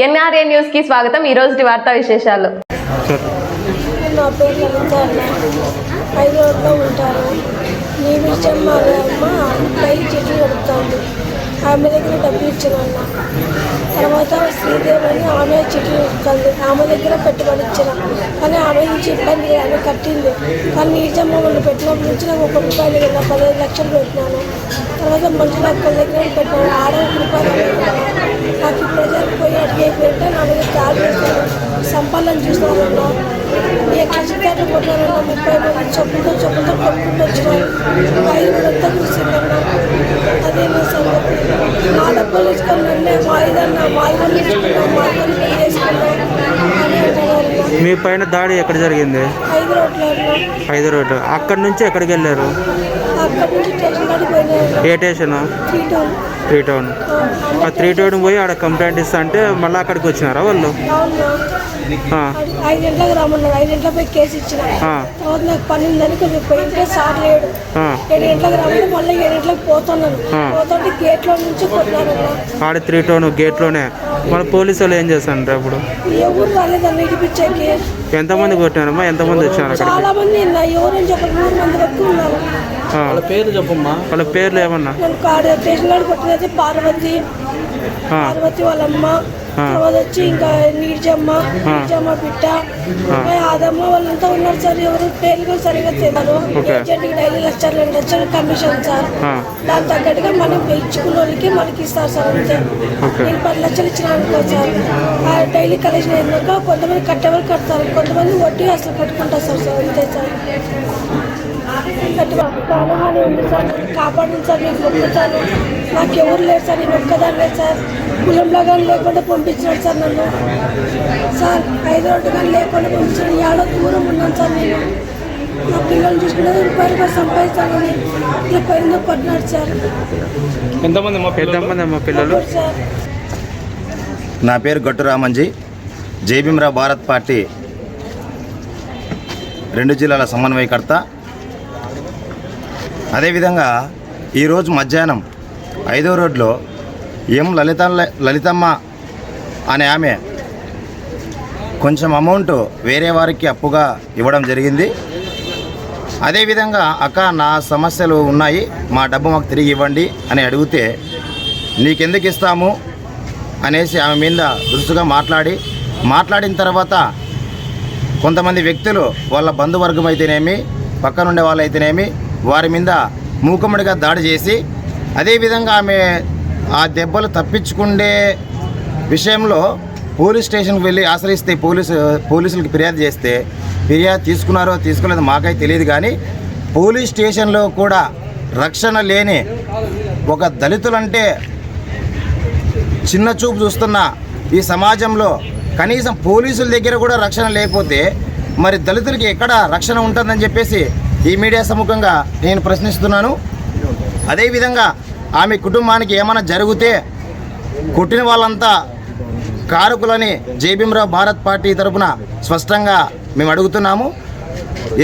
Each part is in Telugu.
ఎన్ఆర్ఏ న్యూస్కి స్వాగతం. ఈ రోజు వార్తా విశేషాలు. నా పేరు లలిత అన్న. ఐదు రోడ్లో ఉంటాను నీ విషయం మా అమ్మ పైకి చెట్లు నడుపుతాను ఆమె దగ్గర డబ్బులు ఇచ్చాను అన్న తర్వాత శ్రీదేవి అని ఆమె చెట్లు నడుపుతుంది ఆమె దగ్గర పెట్టుబడి ఇచ్చిన. కానీ ఆమె నుంచి ఇబ్బంది ఆమె కట్టింది. కానీ నీజమ్మ వాళ్ళు పెట్టినప్పటి నుంచి నాకు ఒక రూపాయలు పదిహేను లక్షలు పెట్టినాను. తర్వాత మంచి అక్కల దగ్గర పెట్టాను ఆడ రూపాయలు పెట్టాను నాకు ఈ ప్రజలకు పోయి అడిగే పెట్టే నా మీద దాడి చేశాను సంపాదన చూస్తున్నాను ఏ కష్టకారం కొట్టారన్నా ముప్పై మంది చొప్పులతో చొప్పులతో కొట్టుకుంటూ వచ్చినారు. ఐదుగురంతా కూర్చున్నారన్నా. అదే నా సంగతి. మా డబ్బులు మా ఇదన్నా మా ఇవన్నీ ఇసుకున్నాం మా పైన దాడి ఎక్కడ జరిగింది? ఐదు రోడ్డు అక్కడి నుంచి ఎక్కడికి వెళ్ళారు? ఏ స్టేషన్? Three town. ఆ త్రీ టౌన్ పోయి ఆడ కంప్లైంట్ ఇస్తా అంటే మళ్ళీ అక్కడికి వచ్చినారా వాళ్ళు? ఐదు గంటలకు రమ్మన్నారు. ఐదు గంటలకు పోయి కేసు ఇచ్చిన. ఆ, తర్వాత నాకు పని ఉందని కొంచెం పోయింటే సార్ లేడు. ఆ. ఏడు గంటలకు రమ్మని మళ్ళీ ఏడు గంటలకు పోతున్నాను పోతుంటే గేట్లో నుంచి కొట్టినారన్న ఆడ త్రీ టౌన్ గేట్లోనే. మన పోలీసు వాళ్ళు ఏం చేస్తారంటే అప్పుడు? ఎవరు రాలేదన్న ఇడిపించాకి. ఎంతమంది కొట్టినారమ్మా? ఎంతమంది వచ్చారు అక్కడికి? చాలా మంది చెప్పి మూడు మంది వరకు ఉన్నారు. ఆ, పేరు చెప్పమ్మా. వాళ్ళ పేర్లు ఏమన్నా? స్టేషన్ కొట్టినది పార్వతి పార్వతి వాళ్ళ అమ్మ తర్వాత వచ్చి ఇంకా నీర్జమ్మ నీర్జమ్మ బిడ్డ ఆదమ్మ వాళ్ళంతా ఉన్నారు సార్. ఎవరు పేర్లు కూడా సరిగా తెలియదు. ఓకే. ఏజెంట్కి డైలీ లక్షలు రెండు లక్షలు కమిషన్ సార్. దాని తగ్గట్టుగా మనం ఇచ్చుకున్న వాళ్ళకి మనకి ఇస్తారు సార్ అంతే. నేను పది లక్షలు ఇచ్చిన అనుకో సార్. ఆ డైలీ కలెక్షన్ అయినాక కొంతమంది కట్టేవాళ్ళు కడతారు కొంతమంది వడ్డీ అసలు కట్టుకుంటారు సార్ సార్ అంతే సార్. కట్టుకో. ప్రాణహాని ఉంది సార్ కాపాడండి సార్ నేను మొక్కుతాను నాకు ఎవరు లేరు సార్ నేను ఒక్కదాన్నే సార్. కులంలో కానీ లేకుండా పంపించినాడు సార్ నన్ను. సార్ కానీ లేకుండా పంపించాడు ఏడో దూరం ఉన్నాను సార్ నేను. నా పిల్లల్ని చూసుకుంటే రూపాయలు కూడా పైన పడినాడు సార్. ఎంతమంది మా ఎంతమంది అమ్మా పిల్లలు? సార్. నా పేరు గట్టు రామంజీ. జేబీమ్రావు భారత్ పార్టీ రెండు జిల్లాల సమన్వయకర్త. అదేవిధంగా ఈరోజు మధ్యాహ్నం ఐదో రోడ్లో ఎం లలిత లలితమ్మ అనే ఆమె కొంచెం అమౌంట్ వేరే వారికి అప్పుగా ఇవ్వడం జరిగింది. అదేవిధంగా అక్క నా సమస్యలు ఉన్నాయి మా డబ్బు మాకు తిరిగి ఇవ్వండి అని అడిగితే నీకెందుకు ఇస్తాము? అనేసి ఆమె మీద దురుసుగా మాట్లాడి మాట్లాడిన తర్వాత కొంతమంది వ్యక్తులు వాళ్ళ బంధువర్గం అయితేనేమి పక్కనుండే వాళ్ళు అయితేనేమి వారి మీద మూకుమ్మడిగా దాడి చేసి అదేవిధంగా ఆమె ఆ దెబ్బలు తప్పించుకుండే విషయంలో పోలీస్ స్టేషన్కి వెళ్ళి ఆశ్రయిస్తే పోలీసు పోలీసులకు ఫిర్యాదు చేస్తే ఫిర్యాదు తీసుకున్నారో తీసుకోలేదో మాకై తెలియదు కానీ పోలీస్ స్టేషన్లో కూడా రక్షణ లేని ఒక దళితులంటే చిన్న చూపు చూస్తున్న ఈ సమాజంలో కనీసం పోలీసుల దగ్గర కూడా రక్షణ లేకపోతే మరి దళితులకి ఎక్కడ రక్షణ ఉంటుందని చెప్పేసి ఈ మీడియా సముఖంగా నేను ప్రశ్నిస్తున్నాను. అదేవిధంగా ఆమె కుటుంబానికి ఏమైనా జరిగితే కొట్టిన వాళ్ళంతా కారకులని జేబీఎంరావు భారత్ పార్టీ తరపున స్పష్టంగా మేము అడుగుతున్నాము.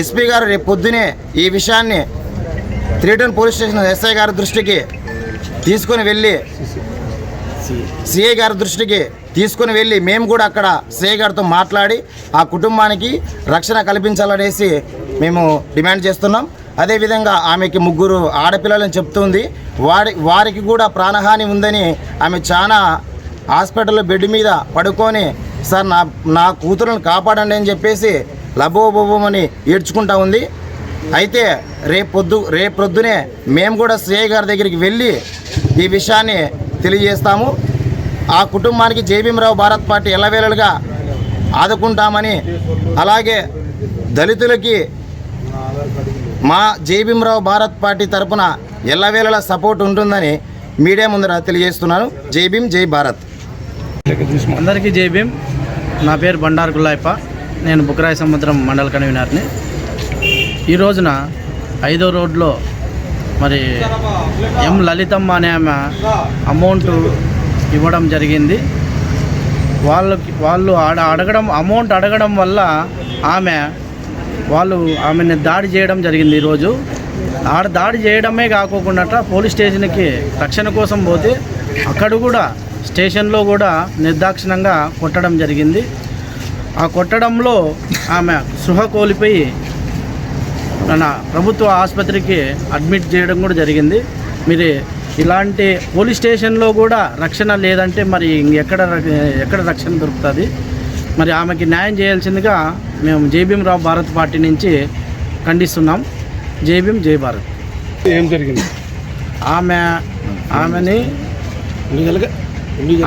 ఎస్పీ గారు రేపు పొద్దునే ఈ విషయాన్ని త్రీటన్ పోలీస్ స్టేషన్ ఎస్ఐ గారి దృష్టికి తీసుకొని వెళ్ళి సిఐ గారి దృష్టికి తీసుకుని వెళ్ళి మేము కూడా అక్కడ సిఐ గారితో మాట్లాడి ఆ కుటుంబానికి రక్షణ కల్పించాలనేసి మేము డిమాండ్ చేస్తున్నాం. అదేవిధంగా ఆమెకి ముగ్గురు ఆడపిల్లలని చెప్తుంది. వారి వారికి కూడా ప్రాణహాని ఉందని ఆమె చాలా హాస్పిటల్లో బెడ్ మీద పడుకొని సార్ నా నా కూతురుని కాపాడండి అని చెప్పేసి లబోబోబోమని ఏడ్చుకుంటా ఉంది. అయితే రేపొద్దు రేపొద్దునే మేము కూడా శ్రేయ గారి దగ్గరికి వెళ్ళి ఈ విషయాన్ని తెలియజేస్తాము. ఆ కుటుంబానికి జేబీఎంరావు భారత్ పార్టీ ఎల్లవేళలుగా ఆదుకుంటామని అలాగే దళితులకి మా జేబీఎంరావు భారత్ పార్టీ తరపున ఎల్లవేళలా సపోర్ట్ ఉంటుందని మీడియా ముందర తెలియజేస్తున్నాను. జై భీమ్ జై భారత్. అందరికీ జై భీమ్. నా పేరు బండారు గుల్లాయప్ప. నేను బుక్రాయ సముద్రం మండల కన్వీనర్ని. ఈ రోజున ఐదో రోడ్లో మరి ఎం లలితమ్మ అనే ఆమె అమౌంట్ ఇవ్వడం జరిగింది. వాళ్ళకి వాళ్ళు ఆడ అడగడం అమౌంట్ అడగడం వల్ల ఆమె వాళ్ళు ఆమెను దాడి చేయడం జరిగింది ఈరోజు. ఆడ దాడి చేయడమే కాకోకుండా పోలీస్ స్టేషన్కి రక్షణ కోసం పోతే అక్కడ కూడా స్టేషన్లో కూడా నిర్దాక్షిణంగా కొట్టడం జరిగింది. ఆ కొట్టడంలో ఆమె సృహ కోల్పోయి మన ప్రభుత్వ ఆసుపత్రికి అడ్మిట్ చేయడం కూడా జరిగింది. మీరు ఇలాంటి పోలీస్ స్టేషన్లో కూడా రక్షణ లేదంటే మరి ఎక్కడ ఎక్కడ రక్షణ దొరుకుతుంది? మరి ఆమెకి న్యాయం చేయాల్సిందిగా మేము జేబీఎం రావు భారత్ పార్టీ నుంచి ఖండిస్తున్నాం. జేబీఎం జై భారత్. ఏం జరిగింది? ఆమె ఆమెని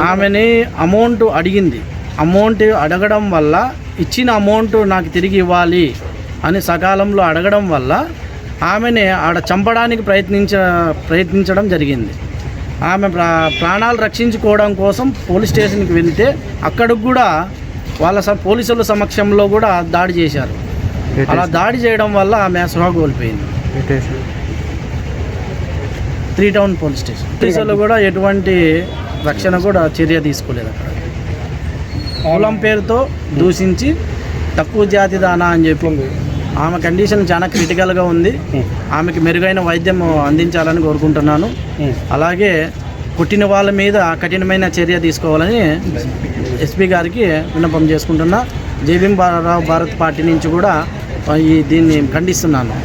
ఆమెని అమౌంట్ అడిగింది. అమౌంట్ అడగడం వల్ల ఇచ్చిన అమౌంట్ నాకు తిరిగి ఇవ్వాలి అని సకాలంలో అడగడం వల్ల ఆమెని ఆడ చంపడానికి ప్రయత్నించ ప్రయత్నించడం జరిగింది. ఆమె ప్రా ప్రాణాలు రక్షించుకోవడం కోసం పోలీస్ స్టేషన్కి వెళ్తే అక్కడికి కూడా వాళ్ళ పోలీసుల సమక్షంలో కూడా దాడి చేశారు. అలా దాడి చేయడం వల్ల ఆమె సృహ కోల్పోయింది. Three town police station. పోలీసులు కూడా ఎటువంటి రక్షణ కూడా చర్య తీసుకోలేదు అక్కడ. కులం పేరుతో దూషించి తక్కువ జాతి దానా అని చెప్పి ఆమె కండిషన్ చాలా క్రిటికల్గా ఉంది. ఆమెకి మెరుగైన వైద్యం అందించాలని కోరుకుంటున్నాను. అలాగే పుట్టిన వాళ్ళ మీద కఠినమైన చర్య తీసుకోవాలని ఎస్పీ గారికి విన్నపం చేసుకుంటున్నా. జేబీఎం భారత్ పార్టీ నుంచి కూడా ఈ దీన్ని ఖండిస్తున్నాను.